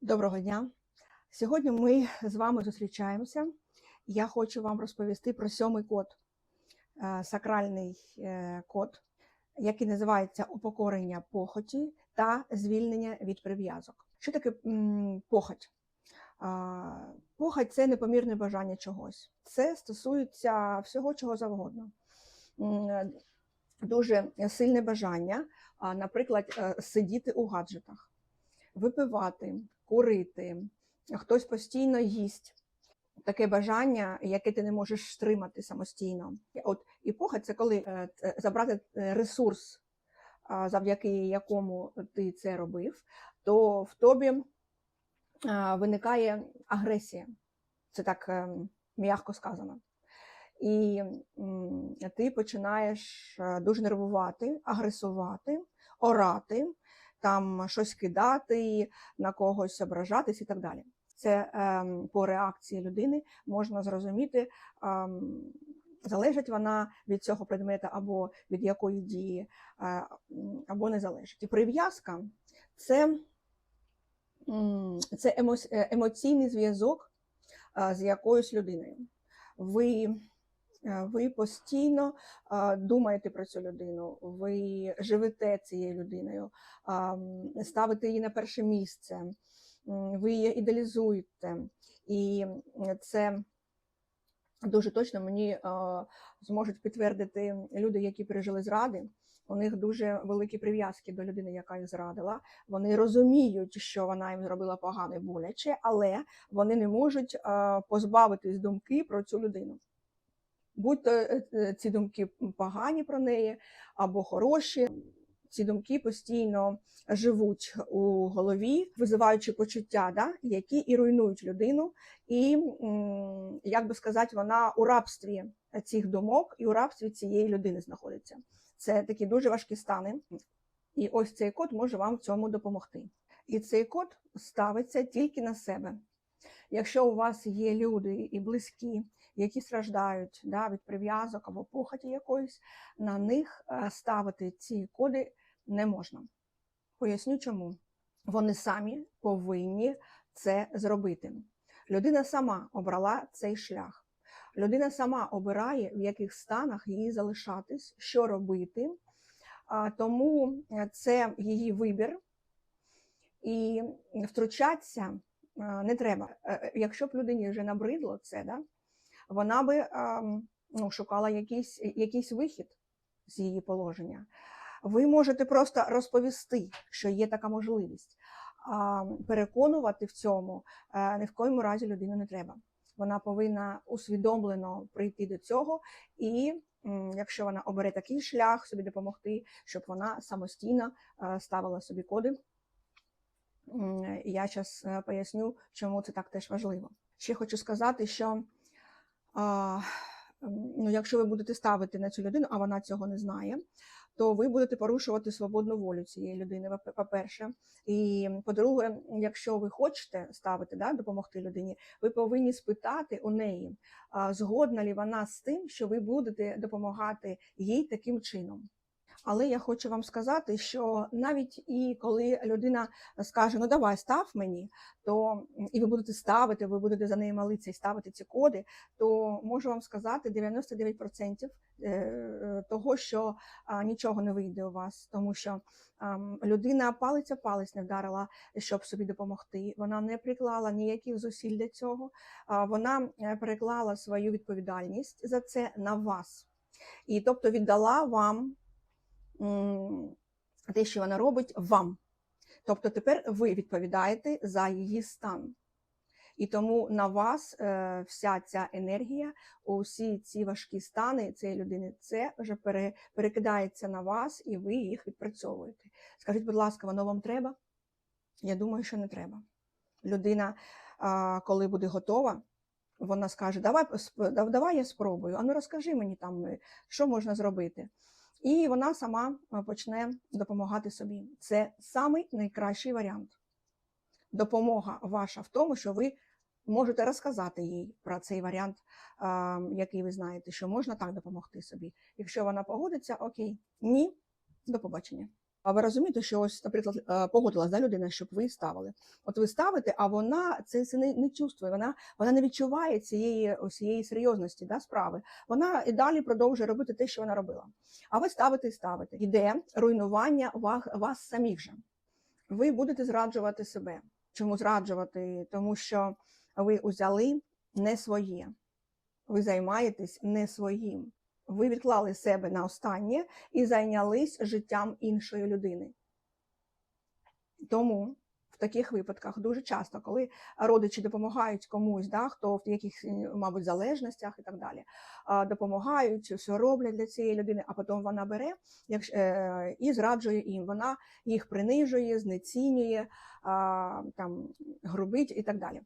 Доброго дня! Сьогодні ми з вами зустрічаємося. Я хочу вам розповісти про сьомий код, е, сакральний е, код, який називається упокорення похоті та звільнення від прив'язок. Що таке похоть? Похоть це непомірне бажання чогось. Це стосується всього чого завгодно. Дуже сильне бажання, наприклад, е, сидіти у гаджетах, випивати, курити, хтось постійно їсть. Таке бажання, яке ти не можеш стримати самостійно. От і похоть це коли е, забрати е, ресурс, завдяки якому ти це робив, то в тобі виникає агресія. Це так е, м'яко сказано. І ти починаєш е, дуже нервувати, агресувати, орати, там щось кидати, на когось ображатись і так далі. Це ем, по реакції людини можна зрозуміти, ем, залежить вона від цього предмета або від якої дії, е, або не залежить. І прив'язка це, це е, емоційний зв'язок е, з якоюсь людиною. Ви Ви постійно думаєте про цю людину, ви живете цією людиною, ставите її на перше місце, ви її ідеалізуєте. І це дуже точно мені зможуть підтвердити люди, які пережили зради. У них дуже великі прив'язки до людини, яка їх зрадила. Вони розуміють, що вона їм зробила погано і боляче, але вони не можуть позбавитись думки про цю людину будь-то е, е, ці думки погані про неї або хороші. Ці думки постійно живуть у голові, визиваючи почуття, да, які і руйнують людину, і як би сказати, вона у рабстві цих думок і у рабстві цієї людини знаходиться. Це такі дуже важкі стани. І ось цей код може вам в цьому допомогти. І цей код ставиться тільки на себе. Якщо у вас є люди і близькі, які страждають да, від прив'язок або похоті якоїсь, на них е, ставити ці коди не можна. Поясню чому. Вони самі повинні це зробити. Людина сама обрала цей шлях. Людина сама обирає, в яких станах їй залишатись, що робити. Тому е, це її вибір. І втручатися е, не треба. Якщо б людині вже набридло це, да, вона би ем, ну, шукала якийсь, якийсь вихід з її положення. Ви можете просто розповісти, що є така можливість. А переконувати в цьому е, ні в коєму разі людину не треба. Вона повинна усвідомлено прийти до цього, і якщо вона обере такий шлях, собі допомогти, щоб вона самостійно е, ставила собі коди. Я зараз поясню, чому це так теж важливо. Ще хочу сказати, що а, ну, якщо ви будете ставити на цю людину, а вона цього не знає, то ви будете порушувати свободну волю цієї людини, по- по-перше. І по-друге, якщо ви хочете ставити, да, допомогти людині, ви повинні спитати у неї, згодна ли вона з тим, що ви будете допомагати їй таким чином. Але я хочу вам сказати, що навіть і коли людина скаже, ну давай став мені, то і ви будете ставити, ви будете за неї молитися і ставити ці коди, то можу вам сказати 99% е, того, що нічого не вийде у вас, тому що людина палиця палець не вдарила, щоб собі допомогти. Вона не приклала ніяких зусиль для цього. Вона е, переклала свою відповідальність за це на вас. І тобто віддала вам те, що вона робить, вам. Тобто тепер ви відповідаєте за її стан. І тому на вас е, вся ця енергія, усі ці важкі стани цієї людини, це вже пере, перекидається на вас, і ви їх відпрацьовуєте. Скажіть, будь ласка, воно вам треба? Я думаю, що не треба. Людина, а, коли буде готова, вона скаже: Давай, давай я спробую, а ну розкажи мені там, е, що можна зробити. І вона сама е, почне допомагати собі. Це самий найкращий варіант. Допомога ваша в тому, що ви можете розказати їй про цей варіант, який ви знаєте, що можна так допомогти собі. Якщо вона погодиться, окей, ні, до побачення. А ви розумієте, що ось, наприклад, е, погодилась да, людина, щоб ви ставили. От ви ставите, а вона це, це не, не чувствує, вона, вона не відчуває цієї, цієї серйозності да, справи. Вона і далі продовжує робити те, що вона робила. А ви ставите і ставите. Іде руйнування вас, вас самих же. Ви будете зраджувати себе. Чому зраджувати? Тому що ви узяли не своє, ви займаєтесь не своїм. Ви відклали себе на останнє і зайнялись життям іншої людини. Тому в таких випадках дуже часто, коли родичі допомагають комусь, да, хто в яких, мабуть, залежностях і так далі, допомагають, все роблять для цієї людини, а потім вона бере е, і зраджує їм. Вона їх принижує, знецінює, там, грубить і так далі.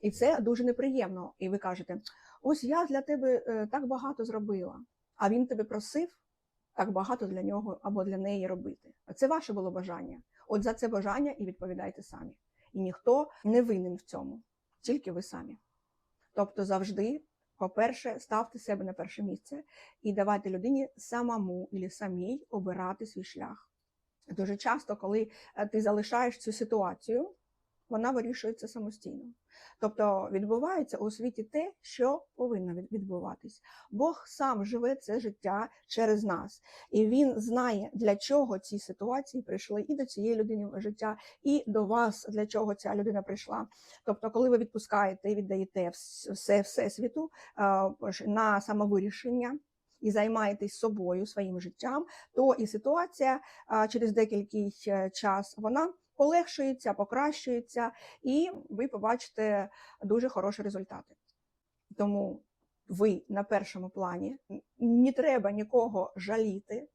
І це дуже неприємно. І ви кажете: ось я для тебе е, так багато зробила, а він тебе просив так багато для нього або для неї робити. Це ваше було бажання. От за це бажання і відповідайте самі. І ніхто не винен в цьому, тільки ви самі. Тобто завжди, по-перше, ставте себе на перше місце і давайте людині самому і самій обирати свій шлях. Дуже часто, коли е, ти залишаєш цю ситуацію, вона вирішується самостійно. Тобто відбувається у світі те, що повинно відбуватись. Бог сам живе це життя через нас, і він знає, для чого ці ситуації прийшли і до цієї людини в життя, і до вас, для чого ця людина прийшла. Тобто, коли ви відпускаєте і віддаєте все всесвіту на самовирішення. І займаєтесь собою, своїм життям, то і ситуація через декілький е, час вона полегшується, покращується, і ви побачите дуже хороші результати. Тому ви на першому плані не треба нікого жаліти.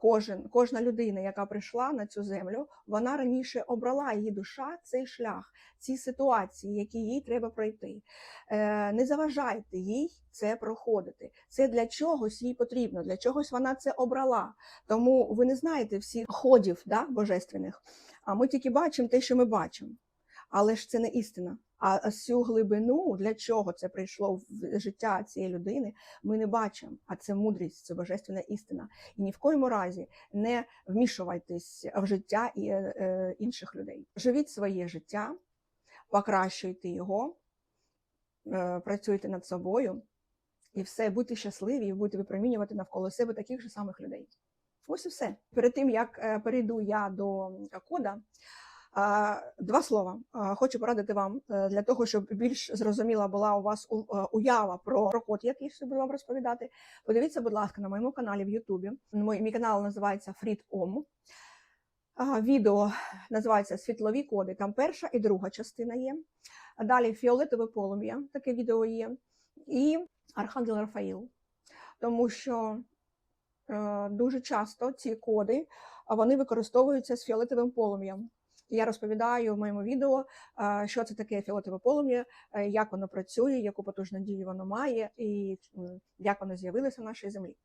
Кожен, кожна людина, яка прийшла на цю землю, вона раніше обрала її душа цей шлях, ці ситуації, які їй треба пройти. Е, Не заважайте їй це проходити. Це для чогось їй потрібно, для чогось вона це обрала. Тому ви не знаєте всіх ходів да, божественних, а ми тільки бачимо те, що ми бачимо. Але ж це не істина. А цю глибину, для чого це прийшло в життя цієї людини, ми не бачимо. А це мудрість, це божественна істина. І ні в коєму разі не вмішувайтесь в життя е, е, інших людей. Живіть своє життя, покращуйте його, е, працюйте над собою, і все, будьте щасливі, і будете випромінювати навколо себе таких же самих людей. Ось і все. Перед тим як перейду я до кода. Два слова хочу порадити вам е, для того, щоб більш зрозуміла була у вас е, уява про, код, який буду вам розповідати. Подивіться, будь ласка, на моєму каналі в Ютубі. Мій, канал називається. А, Відео називається Світлові коди. Там перша і друга частина є. Далі фіолетове полум'я, таке відео є, і Архангел Рафаїл. Тому що е, дуже часто ці коди вони використовуються з фіолетовим полум'ям. Я розповідаю в моєму відео, що це таке фіолетове полум'я, е, як воно працює, яку потужну дію воно має, і як воно з'явилося в нашій землі.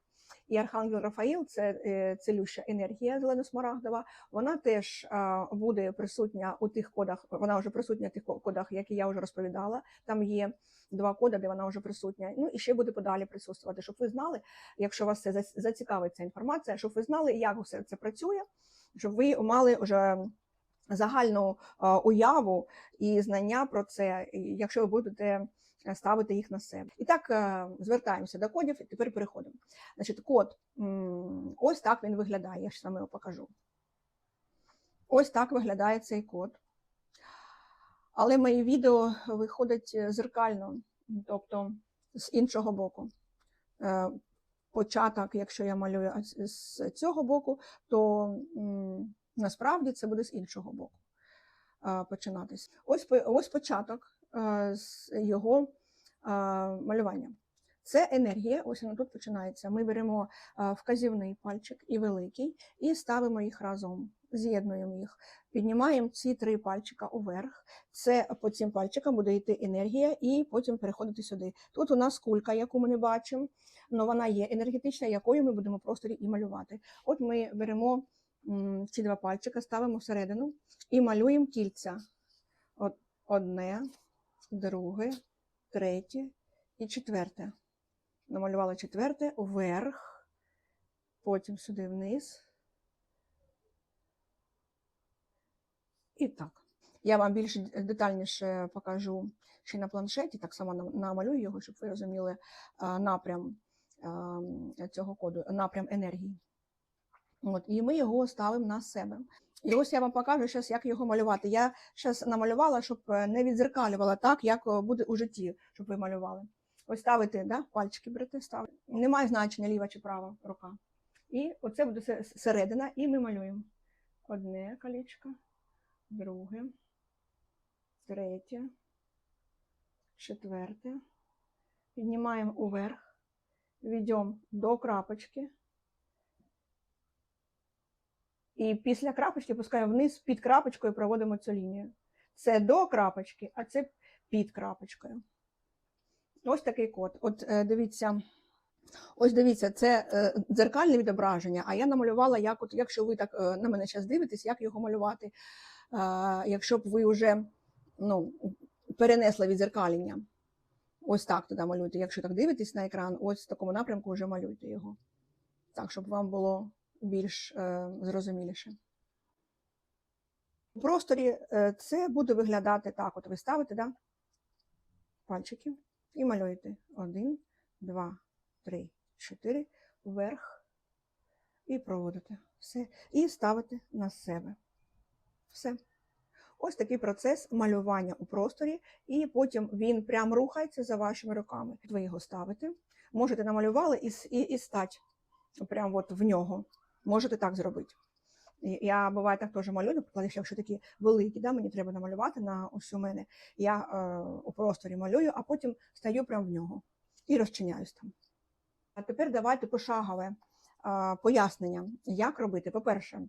І Архангел Рафаїл це е, цілюща енергія зелено-смарагдова. Вона теж буде присутня у тих кодах. Вона вже присутня в тих кодах, які я вже розповідала. Там є два коди, де вона вже присутня. Ну і ще буде подалі присутствувати, щоб ви знали, якщо вас це зацікавить ця інформація, щоб ви знали, як все це працює, щоб ви мали вже загальну е, уяву і знання про це, якщо ви будете е, ставити їх на себе. І так е, звертаємося до кодів, і тепер переходимо. Значить, код ось так він виглядає. Я ж саме його покажу. Ось так виглядає цей код. Але мої відео виходять е, зеркально, тобто з іншого боку. Початок, якщо я малюю з- цього боку, то насправді це буде з іншого боку починатись. Ось, ось початок з його малювання. Це енергія, ось вона тут починається. Ми беремо вказівний пальчик і великий, і ставимо їх разом, з'єднуємо їх, піднімаємо ці три пальчика уверх. Це по цим пальчикам буде йти енергія, і потім переходити сюди. Тут у нас кулька, яку ми не бачимо, але вона є енергетична, якою ми будемо просторі і малювати. От ми беремо ці два пальчика ставимо всередину і малюємо кільця. Одне, друге, третє і четверте. Намалювали четверте вверх, потім сюди вниз. І так. Я вам більш детальніше покажу ще на планшеті, так само намалюю його, щоб ви розуміли напрям цього коду, напрям енергії. От, і ми його ставимо на себе. І ось я вам покажу зараз, як його малювати. Я зараз намалювала, щоб е, не відзеркалювала так, як е, буде у житті, щоб ви малювали. Ось ставите, да, пальчики берете, ставите. Немає значення ліва чи права рука. І оце буде се- середина, і ми малюємо. Одне колечко, друге, третє, четверте. Піднімаємо уверх, ведемо до крапочки. І після крапочки пускаємо вниз під крапочкою проводимо цю лінію. Це до крапочки, а це під крапочкою. Ось такий код. От е, дивіться, ось дивіться, це е, дзеркальне відображення, а я намалювала, як от, якщо ви так е, на мене зараз дивитесь, як його малювати, якщо б ви вже ну, перенесли відзеркалення. Ось так туди малюйте. Якщо так дивитесь на екран, ось в такому напрямку вже малюйте його. Так, щоб вам було більш е, зрозуміліше. У просторі е, це буде виглядати так: от ви ставите да, пальчики і малюєте. Один, два, три, чотири, вверх і проводите. Все. І ставите на себе. Все. Ось такий процес малювання у просторі, і потім він прям рухається за вашими руками. Ви його ставите. Можете намалювали і, і, і стать прямо от в нього. Можете так зробити. Я буває так теж малюю, наприклад, якщо такі великі, да, мені треба намалювати на ось у мене. Я е, у просторі малюю, а потім стаю прямо в нього і розчиняюсь там. А тепер давайте пошагове е, пояснення, як робити. По-перше, е,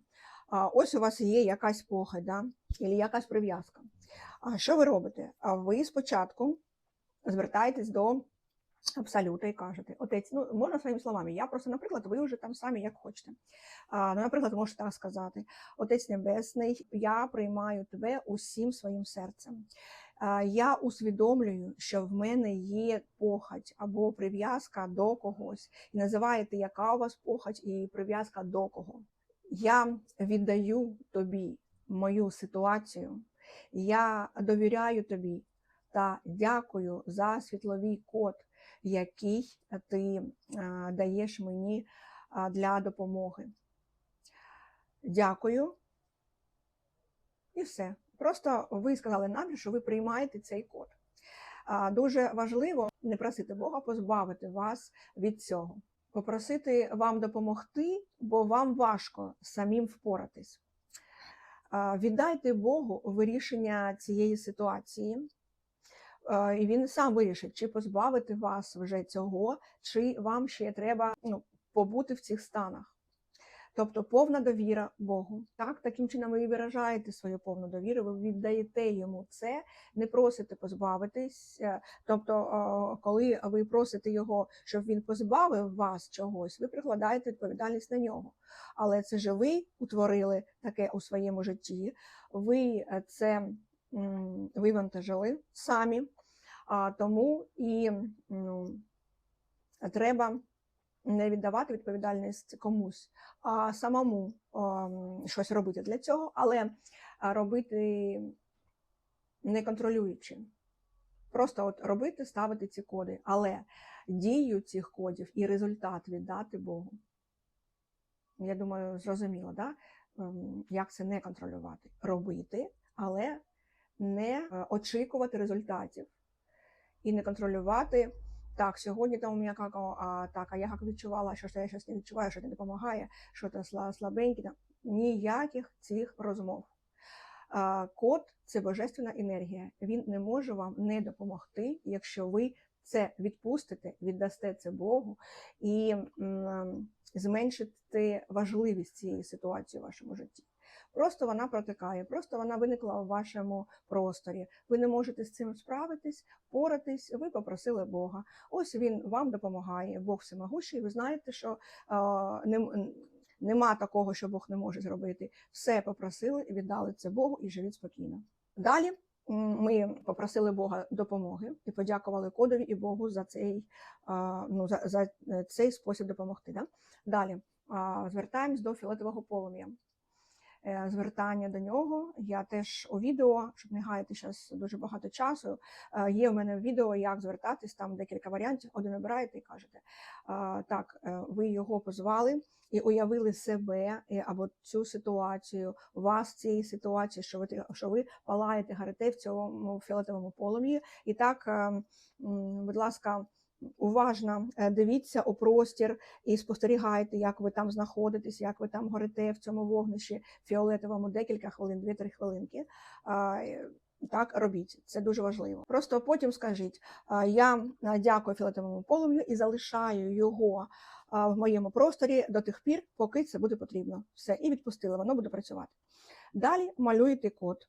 ось у вас є якась похоть, да, або якась прив'язка. А що ви робите? А ви спочатку звертаєтесь до абсолюта і кажете, отець, ну можна своїми словами. Я просто, наприклад, ви вже там самі як хочете. А, ну, наприклад, можете так сказати: Отець Небесний, я приймаю тебе усім своїм серцем. А, Я усвідомлюю, що в мене є похоть або прив'язка до когось, і називаєте, яка у вас похоть і прив'язка до кого. Я віддаю тобі мою ситуацію, я довіряю тобі та дякую за світловий код, який ти даєш мені для допомоги. Дякую. І все. Просто ви сказали нам, що ви приймаєте цей код. Дуже важливо не просити Бога позбавити вас від цього, попросити вам допомогти, бо вам важко самим впоратись. Віддайте Богу вирішення цієї ситуації, і він сам вирішить, чи позбавити вас вже цього, чи вам ще треба ну, побути в цих станах. Тобто повна довіра Богу. Так, таким чином ви виражаєте свою повну довіру, ви віддаєте йому це, не просите позбавитись. Е, Тобто, е, коли ви просите його, щоб він позбавив вас чогось, ви прикладаєте відповідальність на нього. Але це ж ви утворили таке у своєму житті, ви е, це вивантажили самі, а тому і ну, треба не віддавати відповідальність комусь, а самому щось робити для цього, але робити не контролюючи. Просто от робити, ставити ці коди, але дію цих кодів і результат віддати Богу. Я думаю, зрозуміло, да? Ем, як це не контролювати. Робити, але не е, очікувати результатів і не контролювати. Так, сьогодні там у мене какао, а так, а я як відчувала, що я щось не відчуваю, що не допомагає, що це сла- слабеньке. Там. Ніяких цих розмов. Код це божественна енергія. Він не може вам не допомогти, якщо ви це відпустите, віддасте це Богу і м, зменшите важливість цієї ситуації в вашому житті. Просто вона протикає, просто вона виникла у вашому просторі. Ви не можете з цим справитись, поратись. Ви попросили Бога. Ось він вам допомагає. Бог всемогущий. Ви знаєте, що а, нем- нема такого, що Бог не може зробити. Все попросили і віддали це Богу і живіть спокійно. Далі ми попросили Бога допомоги і подякували кодові і Богу за цей, ну, за, за цей спосіб допомогти. Да? Далі звертаємось до фіолетового полум'я. Е, звертання до нього. Я теж у відео, щоб не гаяти зараз дуже багато часу. е, Є в мене відео, як звертатись, там декілька варіантів. Один обираєте і кажете: так, е, ви його позвали і уявили себе або цю ситуацію, вас цій ситуації, що ви що ви палаєте, горите в цьому фіолетовому полум'ї. І так, е, будь ласка. Уважно е, дивіться у простір і спостерігайте, як ви там знаходитесь, як ви там горите в цьому вогнищі фіолетовому декілька хвилин, 2-3 хвилинки. Так, робіть, це дуже важливо. Просто потім скажіть: я дякую фіолетовому полум'ю і залишаю його в моєму просторі до тих пір, поки це буде потрібно. Все, і відпустили, воно буде працювати. Далі малюєте код.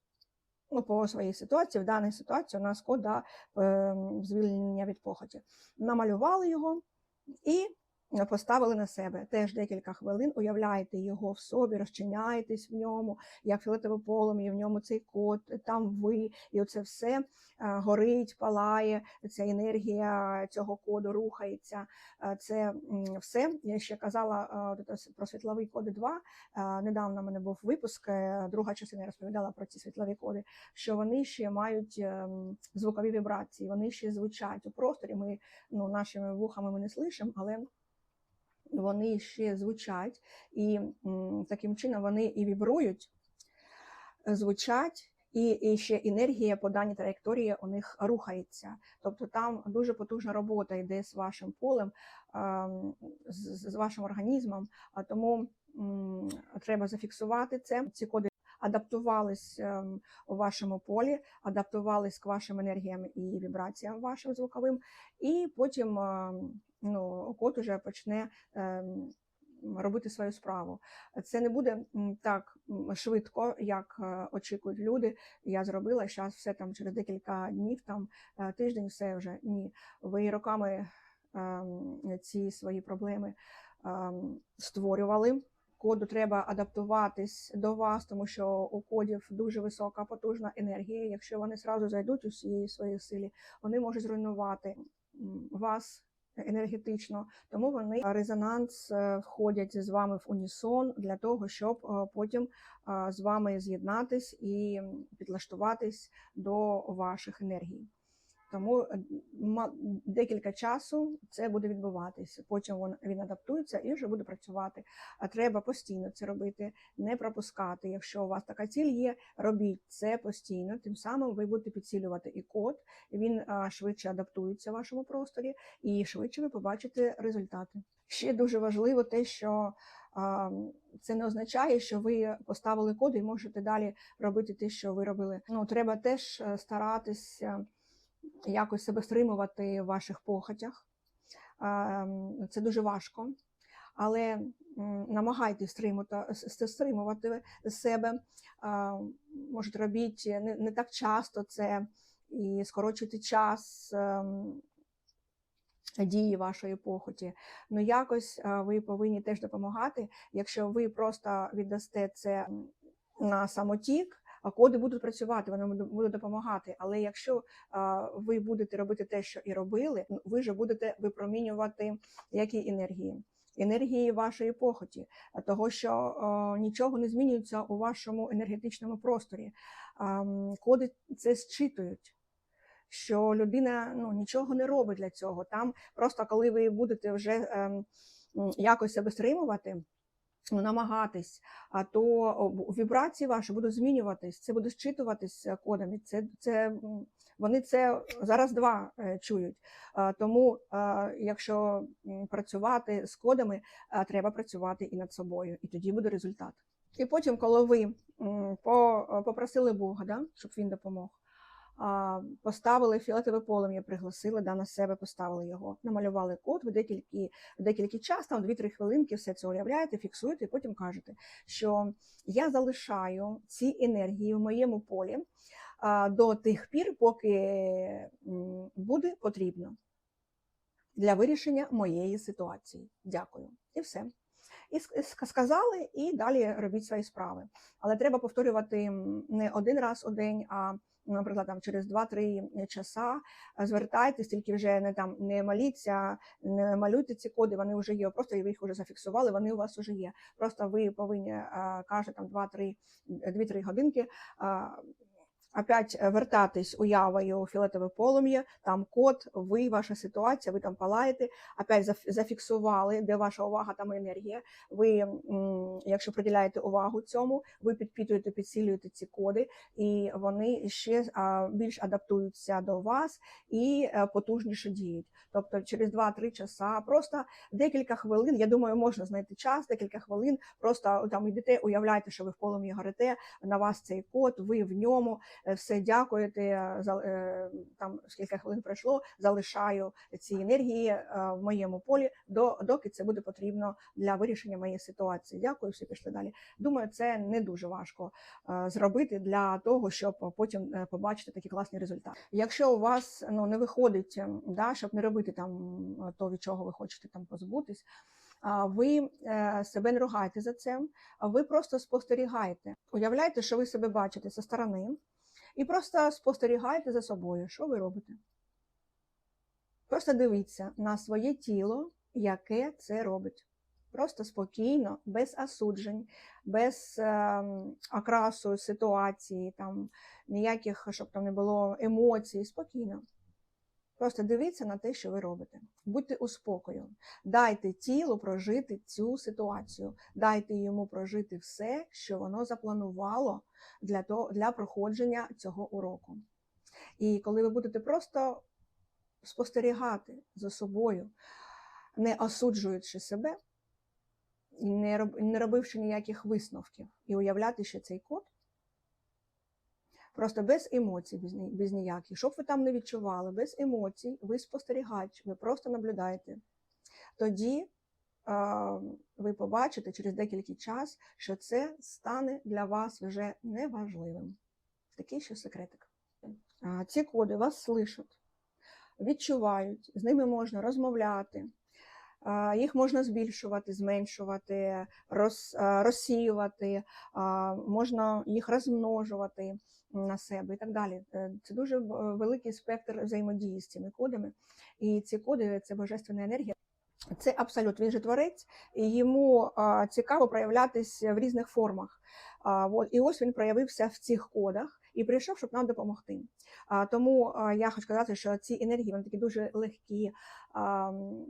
Ну, по своїй ситуації, в даній ситуації у нас кода е, звільнення від похоті. Намалювали його і поставили на себе. Теж декілька хвилин уявляєте його в собі, розчиняєтесь в ньому, як фіолетове полум'я, в ньому цей код, там ви, і оце все е, горить, палає, ця енергія цього коду рухається. Е, Це все. Я ще казала е, про світловий коди 2. Е, Недавно в мене був випуск, е, друга частина розповідала про ці світлові коди, що вони ще мають звукові вібрації, вони ще звучать у просторі. Ми ну, нашими вухами ми не слышимо, але вони ще звучать, і таким чином вони і вібрують, звучать, і, і ще енергія по даній траєкторії у них рухається. Тобто там дуже потужна робота йде з вашим полем, ем, з, вашим організмом. Тому треба зафіксувати це. Ці коди адаптувались ем, у вашому полі, адаптувались к вашим енергіям і вібраціям вашим звуковим, і потім ем, ну, код уже почне ем, робити свою справу. Це не буде так швидко, як е, очікують люди. Я зробила зараз все там через декілька днів, там е, тиждень, все вже ні. Ви роками ем, ці свої проблеми ем, створювали. Коду треба адаптуватись до вас, тому що у кодів дуже висока потужна енергія. Якщо вони зразу зайдуть у всієї своїй силі, вони можуть зруйнувати вас енергетично. Тому вони резонанс е, входять з вами в унісон для того, щоб е, потім е, з вами з'єднатись і підлаштуватись до ваших енергій. Тому е, декілька часу це буде відбуватися. Потім він, адаптується і вже буде працювати. А треба постійно це робити, не пропускати. Якщо у вас така ціль є, робіть це постійно. Тим самим ви будете підсилювати і код, він швидше адаптується в вашому просторі, і швидше ви побачите результати. Ще дуже важливо те, що це не означає, що ви поставили код і можете далі робити те, що ви робили. Ну треба теж е, старатися якось себе стримувати в ваших похотях. Це дуже важко, але намагайтесь стримувати, стримувати себе. Можуть робіть не, не так часто це і скорочуйте час ем, дії вашої похоті. Ну якось ви повинні теж допомагати, якщо ви просто віддасте це на самотік. Коди будуть працювати, вони будуть допомагати. Але якщо ви будете робити те, що і робили, ви вже будете випромінювати які енергії? Енергії вашої похоті, того, що а, нічого не змінюється у вашому енергетичному просторі. А, коди це зчитують. Що людина ну, нічого не робить для цього. Там просто коли ви будете вже м, якось себе стримувати, намагатись, а то вібрації ваші будуть змінюватись, це буде зчитуватись кодами. Це, це, вони це зараз два е, чують. Тому, якщо працювати з кодами, треба працювати і над собою, і тоді буде результат. І потім, коли ви попросили Бога, да, щоб він допомог. Поставили фіолетове полум'я, пригласили да, на себе, поставили його, намалювали код, ви декілька, декілька час, там 2-3 хвилинки, все це уявляєте, фіксуєте, і потім кажете, що я залишаю ці енергії в моєму полі до тих пір, поки буде потрібно для вирішення моєї ситуації. Дякую. І все. І ск- ск- сказали, і далі робіть свої справи. Але треба повторювати не один раз у день, а наприклад, там через 2-3 часа е, звертайтесь, тільки вже не там не моліться, не малюйте ці коди, вони вже є. Просто ви їх вже зафіксували, вони у вас вже є. Просто ви повинні е, каже там 2-3 2-3 годинки. Опять е, вертатись уявою у фіолетове полум'я, там код, ви, ваша ситуація, ви там палаєте, опять заф- зафіксували, де ваша увага, там енергія. Ви, якщо приділяєте увагу цьому, ви підпитуєте, підсилюєте ці коди, і вони ще більш адаптуються до вас і е, потужніше діють. Тобто через 2-3 часа, просто декілька хвилин. Я думаю, можна знайти час, декілька хвилин. Просто там йдете, уявляєте, що ви в полум'ї горите, на вас цей код, ви в ньому все дякуєте. е, е, Там скільки хвилин пройшло, залишаю ці енергії е, в моєму полі, доки це буде потрібно для вирішення моєї ситуації. Дякую, всі пішли далі. Думаю, це не дуже важко е, зробити для того, щоб потім е, побачити такі класні результати. Якщо у вас ну не виходить, ем, да, щоб не робити там е, то, від чого ви хочете там позбутись. Ви е, себе не ругайте за це, ви просто спостерігаєте. Уявляйте, що ви себе бачите зі сторони, і просто спостерігайте за собою, що ви робите. Просто дивіться на своє тіло, яке це робить. Просто спокійно, без осуджень, без е, окрасу ситуації, там, ніяких, щоб там не було емоцій, спокійно. Просто дивіться на те, що ви робите. Будьте у спокою. Дайте тілу прожити цю ситуацію, дайте йому прожити все, що воно запланувало для, того, для проходження цього уроку. І коли ви будете просто спостерігати за собою, не осуджуючи себе, не, робивши ніяких висновків, і уявляти, що цей код просто без емоцій, без, без ніяких, щоб ви там не відчували, без емоцій, ви спостерігач, ви просто наблюдаєте. Тоді е, ви побачите через декілька час, що це стане для вас вже неважливим. Такий ще секретик. Ці коди вас слышать, відчувають, з ними можна розмовляти. Їх можна збільшувати, зменшувати, роз, розсіювати, можна їх розмножувати на себе і так далі. Е, Це дуже е, великий спектр взаємодії з цими кодами. І ці коди це божественна енергія. Це абсолют, він же творець, і йому цікаво проявлятися в різних формах. І ось він проявився в цих кодах і прийшов, щоб нам допомогти. Тому я хочу сказати, що ці енергії вони такі дуже легкі,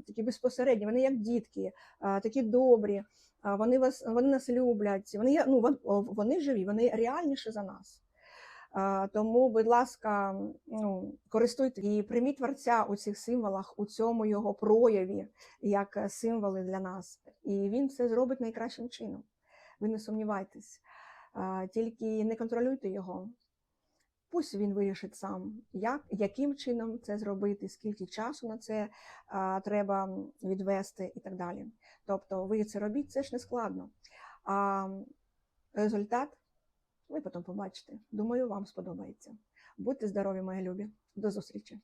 такі безпосередні, вони як дітки, такі добрі, вони, вас, вони нас люблять, вони, ну, вони живі, вони реальніші за нас. Тому, будь ласка, ну, користуйтесь і прийміть творця у цих символах, у цьому його прояві, як символи для нас. І він це зробить найкращим чином. Ви не сумнівайтесь, тільки не контролюйте його. Пусть він вирішить сам, як, яким чином це зробити, скільки часу на це а, треба відвести і так далі. Тобто ви це робіть, це ж не складно. А результат ви потім побачите. Думаю, вам сподобається. Будьте здорові, мої любі. До зустрічі!